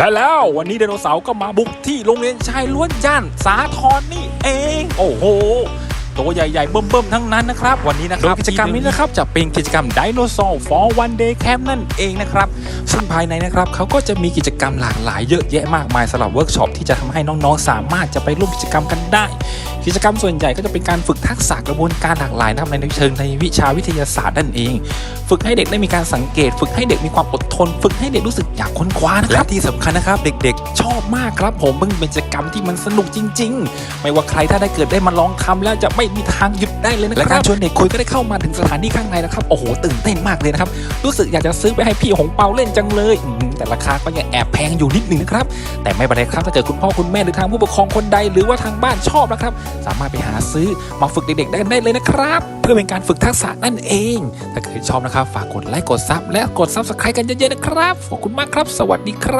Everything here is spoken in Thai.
และแล้ววันนี้ไดโนเสาร์ก็มาบุกที่โรงเรียนชายล้วนย่านสาทรนี่เอง โอ้โห ตัวใหญ่ๆเบิ่มๆทั้งนั้นนะครับ วันนี้นะครับกิจกรรมนี้นะครับจะเป็นกิจกรรม Dinosaur for One Day Camp นั่นเองนะครับ ซึ่งภายในนะครับเขาก็จะมีกิจกรรมหลากหลายเยอะแยะมากมายสำหรับเวิร์กช็อปที่จะทำให้น้องๆ สามารถจะไปร่วมกิจกรรมกันได้ กิจกรรมส่วนใหญ่ก็จะเป็นการฝึกทักษะกระบวนการหลากหลายนะครับในเชิงในวิชาวิทยาศาสตร์นั่นเอง ฝึกให้เด็กได้มีการสังเกต ฝึกให้เด็กมีความอดทน ฝึกให้เด็กรู้สึกอยากค้นคว้านะครับและที่สำคัญนะครับ เด็กๆ ชอบมากครับ ผมมันเป็นกิจกรรมที่มันสนุกจริง ๆ ไม่ว่าใครถ้าได้เกิดได้มาลองทำแล้วจะไม่มีทางหยุดได้เลยนะครับและการชวนเด็กคุยก็ได้เข้ามาถึงสถานที่ข้างในนะครับโอ้โหตื่นเต้นมากเลยนะครับรู้สึกอยากจะซื้อไปให้พี่หงเปาเล่นจังเลยอืมแต่ราคาก็ยังแอบแพงอยู่นิดนึงนะครับแต่ไม่เป็นไรครับถ้าเกิดคุณพ่อคุณแม่หรือทางผู้ปกครองคนใดหรือว่าทางบ้านชอบนะครับ สามารถไปหาซื้อมาฝึกเด็กๆได้ได้เลยนะครับ เพื่อเป็นการฝึกทักษะนั่นเอง ถ้าเกิดชอบนะครับ ฝากกดไลค์กดซับและกดซับสไครต์กันเยอะๆนะครับขอบคุณมากครับ สวัสดีครับ